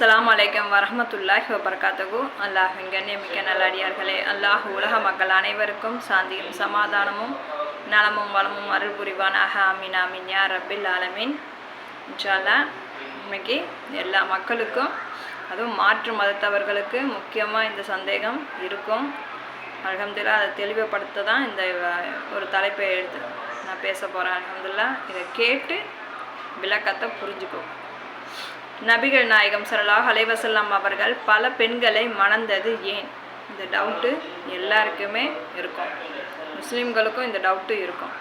அஸ்லாம் வலைக்கம் வரஹ்மத்துல்லாஹி வபர்காத்தகு அல்லாஹின் கண்ணியமிக்க நல்லடியார்களே அல்லாஹ் உலக மக்கள் அனைவருக்கும் சாந்தியும் சமாதானமும் நலமும் வளமும் அருள் புரிவானாக. ஆமீன் ஆமீன். யா ரப்பில் ஆலமீன். இன்ஷால்லா இன்னைக்கு எல்லா மக்களுக்கும் அதுவும் மாற்று மதத்தவர்களுக்கு முக்கியமாக இந்த சந்தேகம் இருக்கும். அல்ஹம்துலில்லாஹ் அதை தெளிவுபடுத்த தான் இந்த ஒரு தலைப்பை எடுத்து நான் பேச போகிறேன் அல்ஹம்துலில்லாஹ் இதை கேட்டு விளக்கத்தை புரிஞ்சுக்கும் நபிகள் நாயகம் ஸல்லல்லாஹு அலைவசல்லாம் அவர்கள் பல பெண்களை மணந்தது ஏன்? இந்த டவுட்டு எல்லாருக்குமே இருக்கும். முஸ்லீம்களுக்கும் இந்த டவுட்டு இருக்கும்.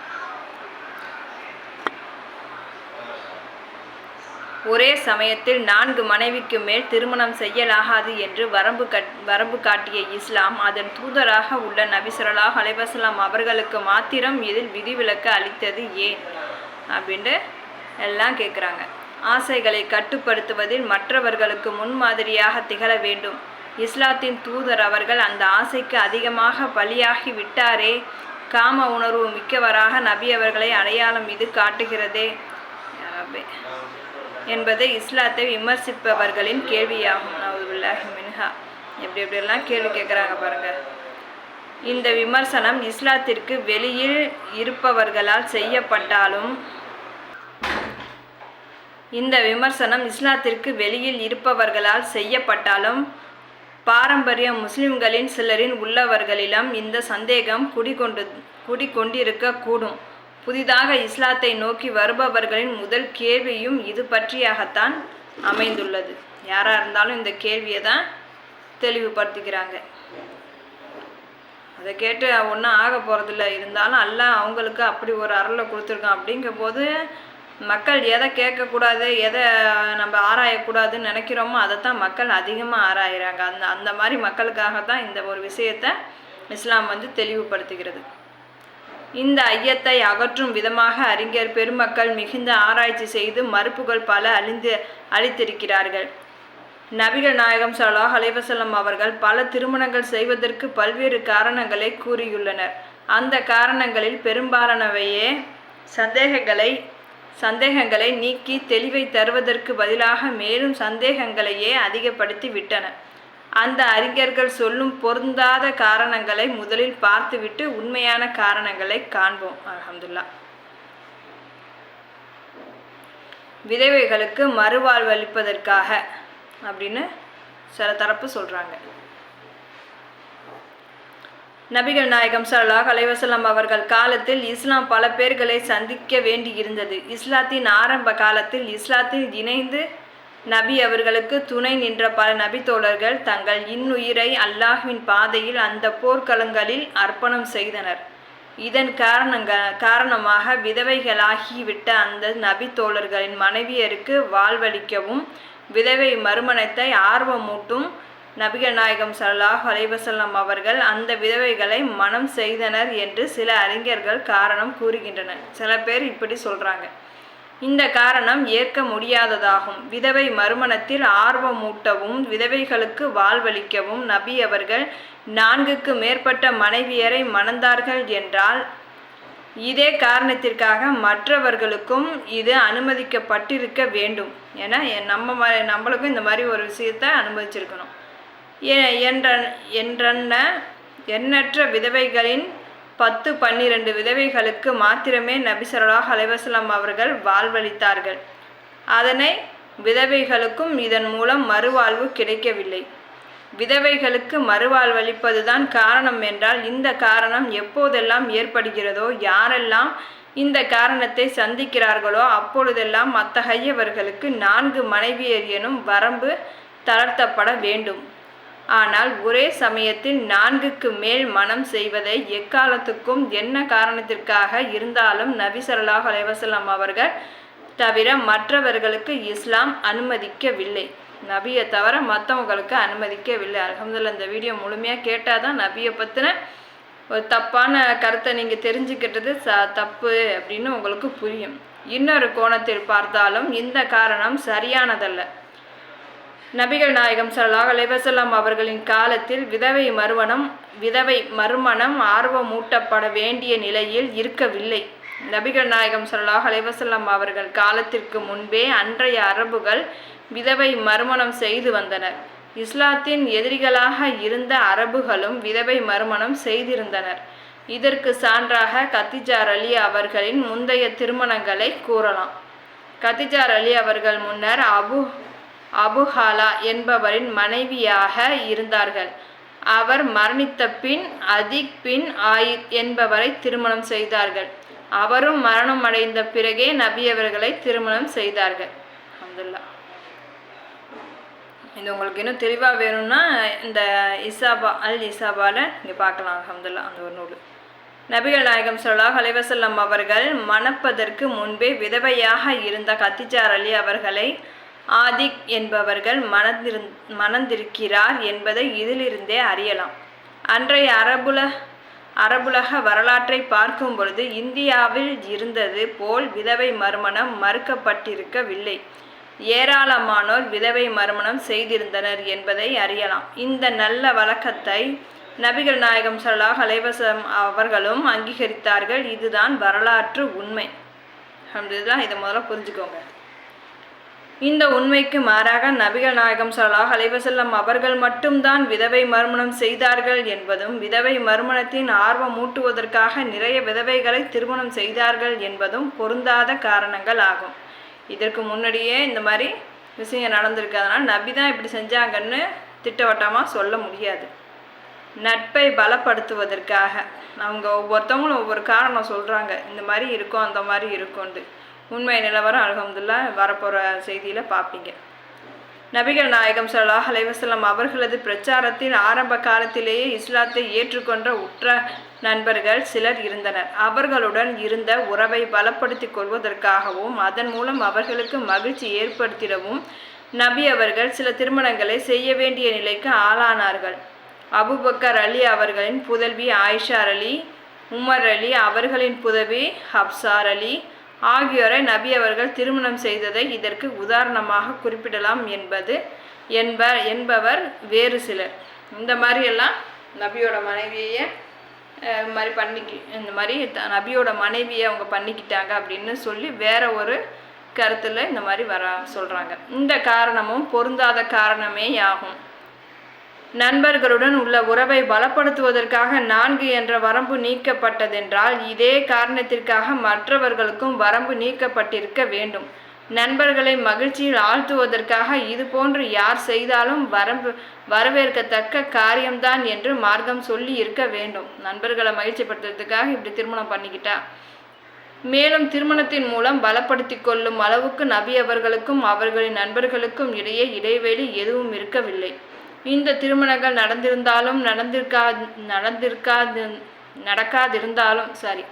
ஒரே சமயத்தில் நான்கு மனைவிக்கு மேல் திருமணம் செய்யலாகாது என்று வரம்பு கட் வரம்பு காட்டிய இஸ்லாம் அதன் தூதராக உள்ள நபி ஸல்லல்லாஹு அவர்களுக்கு மாத்திரம் இதில் விதிவிலக்கு அளித்தது ஏன்? அப்படின்ட்டு எல்லாம் கேட்குறாங்க ஆசைகளை கட்டுப்படுத்துவதில் மற்றவர்களுக்கு முன்மாதிரியாக திகழ வேண்டும். இஸ்லாத்தின் தூதர் அவர்கள் அந்த ஆசைக்கு அதிகமாக பலியாகி விட்டாரே. காம உணர்வு மிக்கவராக நபி அவர்களை அடையாளம் இது காட்டுகிறதே. என்பது இஸ்லாத்தை விமர்சிப்பவர்களின் கேள்வியாகும். நவுதுபில்லாஹி மின்ஹா. எப்படி எப்படியெல்லாம் கேள்வி கேட்குறாங்க பாருங்க. இந்த விமர்சனம் இஸ்லாத்திற்கு வெளியில் இருப்பவர்களால் செய்யப்பட்டாலும் இந்த விமர்சனம் இஸ்லாத்திற்கு வெளியில் இருப்பவர்களால் செய்யப்பட்டாலும் பாரம்பரிய முஸ்லிம்களின் சிலரின் உள்ளவர்களிடம் இந்த சந்தேகம் குடிகொண்டு குடிகொண்டிருக்க கூடும் புதிதாக இஸ்லாத்தை நோக்கி வருபவர்களின் முதல் கேள்வியும் இது பற்றியாகத்தான் அமைந்துள்ளது. யாராக இருந்தாலும் இந்த கேள்வியை தான் தெளிவுபடுத்திக்கிறாங்க அதை கேட்டு ஒன்றும் ஆக போகிறதில்ல இருந்தாலும் அல்ல அவங்களுக்கு அப்படி ஒரு அருளை கொடுத்துருக்கான். அப்படிங்கும்போது மக்கள் எதை கேட்கக்கூடாது எதை நம்ம ஆராயக்கூடாதுன்னு நினைக்கிறோமோ அதைத்தான் மக்கள் அதிகமாக ஆராயிறாங்க. அந்த அந்த மாதிரி மக்களுக்காக தான் இந்த ஒரு விஷயத்தை இஸ்லாம் வந்து தெளிவுபடுத்துகிறது. இந்த ஐயத்தை அகற்றும் விதமாக அறிஞர் பெருமக்கள் மிகுந்த ஆராய்ச்சி செய்து மறுப்புகள் பல அழிந்து அளித்திருக்கிறார்கள் நபிகள் நாயகம் ஸல்லல்லாஹு ஹலைவசல்லம் அவர்கள் பல திருமணங்கள் செய்வதற்கு பல்வேறு காரணங்களை கூறியுள்ளனர். அந்த காரணங்களில் பெரும்பாலானவையே சந்தேகங்களை சந்தேகங்களை நீக்கி தெளிவை தருவதற்கு பதிலாக மேலும் சந்தேகங்களையே அதிகப்படுத்தி விட்டன. அந்த அறிஞர்கள் சொல்லும் பொருந்தாத காரணங்களை முதலில் பார்த்துவிட்டு உண்மையான காரணங்களை காண்போம். அலமதுல்லா விதவைகளுக்கு மறுவாழ்வளிப்பதற்காக அப்படின்னு சில தரப்பு சொல்கிறாங்க நபிகள் நாயகம் சல்லாஹ் அலைவசல்லாம் அவர்கள் காலத்தில் இஸ்லாம் பல பேர்களை சந்திக்க வேண்டியிருந்தது. இஸ்லாத்தின் ஆரம்ப காலத்தில் இஸ்லாத்தில் இணைந்து நபி அவர்களுக்கு துணை நின்ற பல நபி தோழர்கள் தங்கள் இன்னுயிரை அல்லாஹ்வின் பாதையில் அந்த போர்க்களங்களில் அர்ப்பணம் செய்தனர். இதன் காரணங்க காரணமாக விதவைகளாகிவிட்ட அந்த நபி தோழர்களின் மனைவியருக்கு வாழ்வளிக்கவும் விதவை மறுமணத்தை ஆர்வமூட்டும் நபிகள் நாயகம் சல்லாஹ் அலைவசல்லம் அவர்கள் அந்த விதவைகளை மனம் செய்தனர் என்று சில அறிஞர்கள் காரணம் கூறுகின்றனர். சில பேர் இப்படி சொல்றாங்க. இந்த காரணம் ஏற்க முடியாததாகும். விதவை மறுமணத்தில் ஆர்வமூட்டவும் விதவைகளுக்கு வாழ்வளிக்கவும் நபி அவர்கள் நான்குக்கு மேற்பட்ட மனைவியரை மணந்தார்கள் என்றால் இதே காரணத்திற்காக மற்றவர்களுக்கும் இது அனுமதிக்கப்பட்டிருக்க வேண்டும். என நம்ம ம- நம்மளுக்கும் இந்த மாதிரி ஒரு விஷயத்தை அனுமதிச்சிருக்கணும். என்ற என்றென்ன எண்ணற்ற விதவைகளின் பத்து பன்னிரண்டு விதவைகளுக்கு மாத்திரமே நபிசரலா ஸல்லல்லாஹு அவர்கள் வாழ்வளித்தார்கள். அதனை விதவைகளுக்கும் இதன் மூலம் மறுவாழ்வு கிடைக்கவில்லை. விதவைகளுக்கு மறுவாழ்வளிப்பதுதான் காரணம் என்றால் இந்த காரணம் எப்போதெல்லாம் ஏற்படுகிறதோ யாரெல்லாம் இந்த காரணத்தை சந்திக்கிறார்களோ அப்பொழுதெல்லாம் அத்தகையவர்களுக்கு நான்கு மனைவியர் எனும் வரம்பு தளர்த்தப்பட வேண்டும். ஆனால் ஒரே சமயத்தில் நான்குக்கு மேல் மனம் செய்வதை எக்காலத்துக்கும் என்ன காரணத்திற்காக இருந்தாலும் நபி ஸல்லல்லாஹு அலைஹி அவர்கள் தவிர மற்றவர்களுக்கு இஸ்லாம் அனுமதிக்கவில்லை. நபியை தவிர மற்றவங்களுக்கு அனுமதிக்கவில்லை. அலமதுல்ல இந்த வீடியோ முழுமையாக கேட்டால் தான் நபியை பற்றின ஒரு தப்பான கருத்தை நீங்கள் தெரிஞ்சுக்கிட்டது ச தப்பு அப்படின்னு உங்களுக்கு புரியும். இன்னொரு கோணத்தில் பார்த்தாலும் இந்த காரணம் சரியானதல்ல. நபிகள் நாயகம் சல்லாஹ் அலைவசல்லாம் அவர்களின் காலத்தில் விதவை மறுமணம் விதவை மறுமணம் ஆர்வமூட்டப்பட வேண்டிய நிலையில் இருக்கவில்லை. நபிகள் நாயகம் சல்லாஹ் அலைவசல்லாம் அவர்கள் காலத்திற்கு முன்பே அன்றைய அரபுகள் விதவை மறுமணம் செய்து வந்தனர். இஸ்லாத்தின் எதிரிகளாக இருந்த அரபுகளும் விதவை மறுமணம் செய்திருந்தனர். இதற்கு சான்றாக கத்திஜார் அலி அவர்களின் முந்தைய திருமணங்களை கூறலாம். கத்திஜார் அலி அவர்கள் முன்னர் அபு அபுஹாலா என்பவரின் மனைவியாக இருந்தார்கள். அவர் மரணித்த பின் அதிக் பின் ஆயித் என்பவரை திருமணம் செய்தார்கள். அவரும் மரணம் அடைந்த பிறகே நபி அவர்களை திருமணம் செய்தார்கள். அப்துல்லா இது உங்களுக்கு இன்னும் தெளிவாக வேணும்னா இந்த இசாபா அல் இசாபால இங்கே பார்க்கலாம். அல்ஹம்துலில்லாஹ் அந்த ஒரு நூல். நபிகள் நாயகம் சொல்லாஹ் அலைவசல்லம் அவர்கள் மணப்பதற்கு முன்பே விதவையாக இருந்த கத்திஜார் அலி அவர்களை ஆதிக் என்பவர்கள் மணந்திரு மணந்திருக்கிறார் என்பதை இதிலிருந்தே அறியலாம். அன்றைய அரபுல அரபுலக வரலாற்றை பார்க்கும் பொழுது இந்தியாவில் இருந்தது போல் விதவை மறுமணம் மறுக்கப்பட்டிருக்கவில்லை. ஏராளமானோர் விதவை மறுமணம் செய்திருந்தனர் என்பதை அறியலாம். இந்த நல்ல வழக்கத்தை நபிகள் நாயகம் சல்லா அலைஹி அவர்களும் அங்கீகரித்தார்கள். இதுதான் வரலாற்று உண்மை. அல்ஹம்துலில்லாஹ் இதை முதல்ல புரிஞ்சுக்கோங்க. இந்த உண்மைக்கு மாறாக நபிகள் நாயகம் ஸல்லல்லாஹு அலைவசல்லம் அவர்கள் மட்டும்தான் விதவை மறுமணம் செய்தார்கள் என்பதும் விதவை மறுமணத்தின் ஆர்வம் ஊட்டுவதற்காக நிறைய விதவைகளை திருமணம் செய்தார்கள் என்பதும் பொருந்தாத காரணங்கள் ஆகும். இதற்கு முன்னாடியே இந்த மாதிரி விஷயம் நடந்திருக்காதனால நபி தான் இப்படி செஞ்சாங்கன்னு திட்டவட்டமாக சொல்ல முடியாது. நட்பை பலப்படுத்துவதற்காக. அவங்க ஒவ்வொருத்தவங்களும் ஒவ்வொரு காரணம் சொல்கிறாங்க இந்த மாதிரி இருக்கும் அந்த மாதிரி இருக்கும்னு உண்மை நிலவரம் அலகம்துல்லா வரப்போகிற செய்தியில் பார்ப்பீங்க நபிகள் நாயகம் சல்லாஹ் அலைவசல்லாம் அவர்களது பிரச்சாரத்தின் ஆரம்ப காலத்திலேயே இஸ்லாத்தை ஏற்றுக்கொண்ட உற்ற நண்பர்கள் சிலர் இருந்தனர். அவர்களுடன் இருந்த உறவை பலப்படுத்திக் கொள்வதற்காகவும் அதன் மூலம் அவர்களுக்கு மகிழ்ச்சி ஏற்படுத்திடவும் நபி அவர்கள் சில திருமணங்களை செய்ய வேண்டிய நிலைக்கு ஆளானார்கள். அபுபக்கர் அலி அவர்களின் புதல்வி ஆயிஷார் அலி உமர் அலி அவர்களின் புதவி ஹப்சார் அலி ஆகியோரை நபி அவர்கள் திருமணம் செய்ததை இதற்கு உதாரணமாக குறிப்பிடலாம் என்பது என்ப என்பவர் வேறு சிலர். இந்த மாதிரியெல்லாம் நபியோட மனைவியை இது இந்த மாதிரி பண்ணிக்கி இந்த மாதிரி த- நபியோட மனைவியை அவங்க பண்ணிக்கிட்டாங்க அப்படின்னு சொல்லி வேற ஒரு கருத்தில் இந்த மாதிரி வர சொல்கிறாங்க இந்த காரணமும் பொருந்தாத காரணமே ஆகும் நண்பர்களுடன் உள்ள உறவை பலப்படுத்துவதற்காக நான்கு என்ற வரம்பு நீக்கப்பட்டதென்றால் இதே காரணத்திற்காக மற்றவர்களுக்கும் வரம்பு நீக்கப்பட்டிருக்க வேண்டும். நண்பர்களை மகிழ்ச்சியில் ஆழ்த்துவதற்காக இதுபோன்று யார் செய்தாலும் வரம்பு வரவேற்கத்தக்க காரியம்தான் என்று மார்க்கம் சொல்லி இருக்க வேண்டும். நண்பர்களை மகிழ்ச்சிப்படுத்துறதுக்காக இப்படி திருமணம் பண்ணிக்கிட்டா. மேலும் திருமணத்தின் மூலம் பலப்படுத்தி கொள்ளும் அளவுக்கு நபி அவர்களுக்கும் அவர்களின் நண்பர்களுக்கும் இடையே இடைவெளி எதுவும் இருக்கவில்லை. இந்த திருமணங்கள் நடந்திருந்தாலும் நடந்திருக்கா நடந்திருக்காது நடக்காதிருந்தாலும் சாரி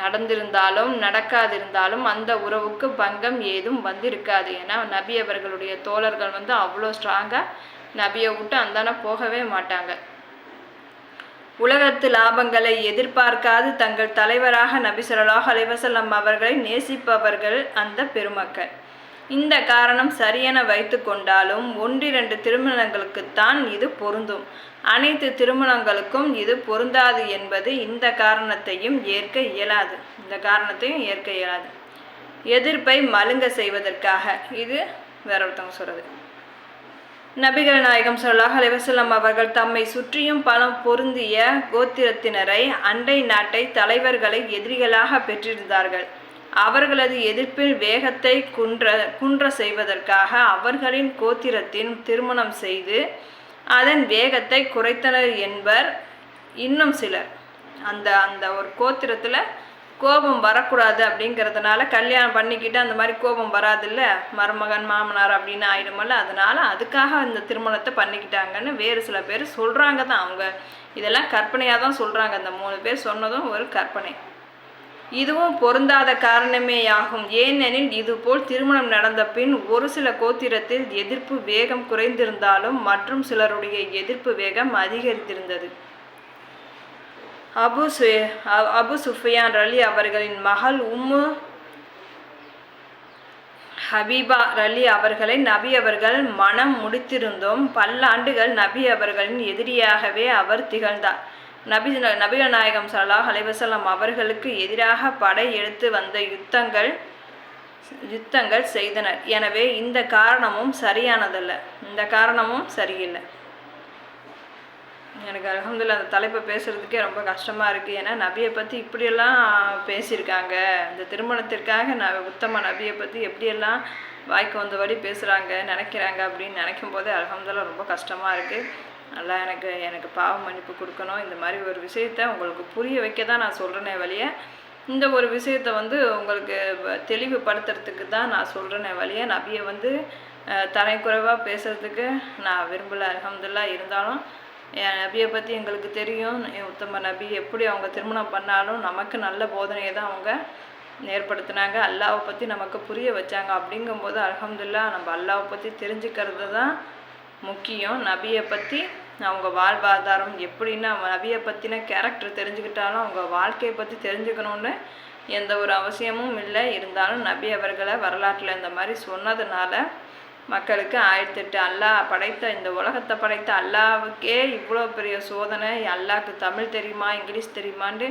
நடந்திருந்தாலும் நடக்காதிருந்தாலும் அந்த உறவுக்கு பங்கம் ஏதும் வந்திருக்காது. ஏன்னா நபி அவர்களுடைய தோழர்கள் வந்து அவ்வளோ ஸ்ட்ராங்காக நபியை விட்டு அந்தான போகவே மாட்டாங்க. உலகத்து லாபங்களை எதிர்பார்க்காது தங்கள் தலைவராக நபி ஸல்லல்லாஹு அலைஹி அவர்களை நேசிப்பவர்கள் அந்த பெருமக்கள். இந்த காரணம் சரியென வைத்து கொண்டாலும் ஒன்றிரண்டு திருமணங்களுக்குத்தான் இது பொருந்தும். அனைத்து திருமணங்களுக்கும் இது பொருந்தாது என்பது இந்த காரணத்தையும் ஏற்க இயலாது. இந்த காரணத்தையும் ஏற்க இயலாது. எதிர்ப்பை மழுங்க செய்வதற்காக. இது வேற ஒருத்தவங்க சொல்கிறது நபிகள் நாயகம் சொல்லாக அலைவசல்லம் அவர்கள் தம்மை சுற்றியும் பலம் பொருந்திய கோத்திரத்தினரை அண்டை நாட்டை தலைவர்களை எதிரிகளாக பெற்றிருந்தார்கள். அவர்களது எதிர்ப்பில் வேகத்தை குன்ற குன்ற செய்வதற்காக அவர்களின் கோத்திரத்தின் திருமணம் செய்து அதன் வேகத்தை குறைத்தனர் என்பர் இன்னும் சிலர். அந்த அந்த ஒரு கோத்திரத்தில் கோபம் வரக்கூடாது அப்படிங்கிறதுனால கல்யாணம் பண்ணிக்கிட்டு அந்த மாதிரி கோபம் வராதுல்ல? மருமகன் மாமனார் அப்படின்னு ஆயிடுமல்ல? அதனால அதுக்காக அந்த திருமணத்தை பண்ணிக்கிட்டாங்கன்னு வேறு சில பேர் சொல்கிறாங்க தான். அவங்க இதெல்லாம் கற்பனையாக தான் சொல்கிறாங்க அந்த மூணு பேர் சொன்னதும் ஒரு கற்பனை. இதுவும் பொருந்தாத காரணமேயாகும். ஏனெனில் இதுபோல் திருமணம் நடந்த பின் ஒரு சில கோத்திரத்தில் எதிர்ப்பு வேகம் குறைந்திருந்தாலும் மற்றும் சிலருடைய எதிர்ப்பு வேகம் அதிகரித்திருந்தது. அபு சு அபு சுஃபியான் ரலி அவர்களின் மகள் உம்மு ஹபீபா ரலி அவர்களை நபி அவர்கள் மனம் முடித்திருந்தும். பல்லாண்டுகள் நபி அவர்களின் எதிரியாகவே அவர் திகழ்ந்தார். நபி நபிகள் நாயகம் சல்லாஹ் அலைஹி அவர்களுக்கு எதிராக படை எடுத்து வந்த யுத்தங்கள் யுத்தங்கள் செய்தனர் எனவே இந்த காரணமும் சரியானதல்ல. இந்த காரணமும் சரியில்லை. எனக்கு அல்ஹம்துலில்லாஹ் அந்த தலைப்பை பேசுகிறதுக்கே ரொம்ப கஷ்டமாக இருக்குது ஏன்னா நபியை பற்றி இப்படியெல்லாம் பேசியிருக்காங்க. இந்த திருமணத்திற்காக ந உத்தம நபியை பற்றி எப்படியெல்லாம் வாய்க்கு வந்தபடி பேசுகிறாங்க நினைக்கிறாங்க அப்படின்னு நினைக்கும் போதே அல்ஹம்துலில்லாஹ் ரொம்ப கஷ்டமாக இருக்குது நல்லா எனக்கு எனக்கு பாவ மன்னிப்பு கொடுக்கணும். இந்த மாதிரி ஒரு விஷயத்த உங்களுக்கு புரிய வைக்க தான் நான் சொல்கிறேனே வழிய இந்த ஒரு விஷயத்த வந்து உங்களுக்கு தெளிவுபடுத்துறதுக்கு தான் நான் சொல்கிறேனே வழிய நபியை வந்து அஹ், தரைக்குறைவாக பேசுகிறதுக்கு நான் விரும்பலை. அலமதுல்லா இருந்தாலும் என் நபியை பற்றி எங்களுக்கு தெரியும். என் உத்தம நபி எப்படி அவங்க திருமணம் பண்ணாலும் நமக்கு நல்ல போதனையை தான் அவங்க ஏற்படுத்தினாங்க. அல்லாவை பற்றி நமக்கு புரிய வச்சாங்க. அப்படிங்கும்போது அலமதுல்லா நம்ம அல்லாவை பற்றி தெரிஞ்சுக்கிறது தான் முக்கியம். நபியை பற்றி அவங்க வாழ்வாதாரம் எப்படின்னா நபியை பற்றின கேரக்டர் தெரிஞ்சுக்கிட்டாலும் அவங்க வாழ்க்கையை பற்றி தெரிஞ்சுக்கணுன்னு எந்த ஒரு அவசியமும் இல்லை. இருந்தாலும் நபி அவர்களை வரலாற்றில் இந்த மாதிரி சொன்னதுனால மக்களுக்கு ஆயிரத்தெட்டு அல்லாஹ் படைத்த இந்த உலகத்தை படைத்த அல்லாவுக்கே இவ்வளோ பெரிய சோதனை. அல்லாவுக்கு தமிழ் தெரியுமா இங்கிலீஷ் தெரியுமான்னு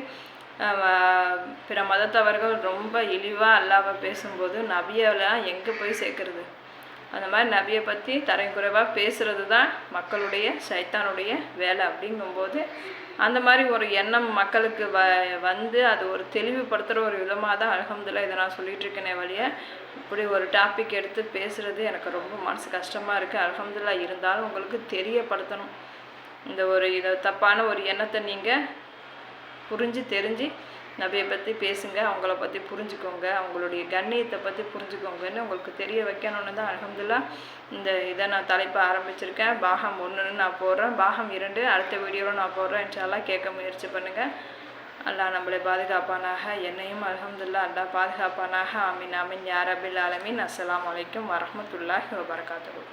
பிற மதத்தவர்கள் ரொம்ப இழிவாக அல்லாவை பேசும்போது நபியெல்லாம் எங்கே போய் சேர்க்குறது? அந்த மாதிரி நபியை பற்றி தரைக்குறைவாக பேசுகிறது தான் மக்களுடைய சைத்தானுடைய வேலை அப்படிங்கும்போது அந்த மாதிரி ஒரு எண்ணம் மக்களுக்கு வ வந்து அது ஒரு தெளிவுபடுத்துகிற ஒரு விதமாக தான் அலகம்துல்லா இதை நான் சொல்லிகிட்ருக்கேனே இருக்கேனே வழிய இப்படி ஒரு டாபிக் எடுத்து பேசுகிறது எனக்கு ரொம்ப மனசு கஷ்டமாக இருக்குது அலகம்துல்லா இருந்தாலும் உங்களுக்கு தெரியப்படுத்தணும். இந்த ஒரு இதை தப்பான ஒரு எண்ணத்தை நீங்கள் புரிஞ்சு தெரிஞ்சு நபியை பற்றி பேசுங்க அவங்கள பற்றி புரிஞ்சுக்கோங்க அவங்களுடைய கண்ணியத்தை பற்றி புரிஞ்சுக்கோங்கன்னு உங்களுக்கு தெரிய வைக்கணும்னு தான் அலமதுல்லா இந்த இதை நான் தலைப்பை ஆரம்பிச்சிருக்கேன். பாகம் ஒன்றுன்னு நான் போடுறேன். பாகம் இரண்டு அடுத்த வீடியோவில் நான் போடுறேன். இன்ஷால்லாம் கேட்க முயற்சி பண்ணுங்கள் அல்லாஹ் நம்மளை பாதுகாப்பானாக என்னையும் அலமதுல்லா அல்லா பாதுகாப்பானாக. ஆமீன் ஆமீன். யாரபில் ஆலமின். அஸ்லாம் வலைக்கம் வரமத்துல்லாஹி வபரகாத்துஹு.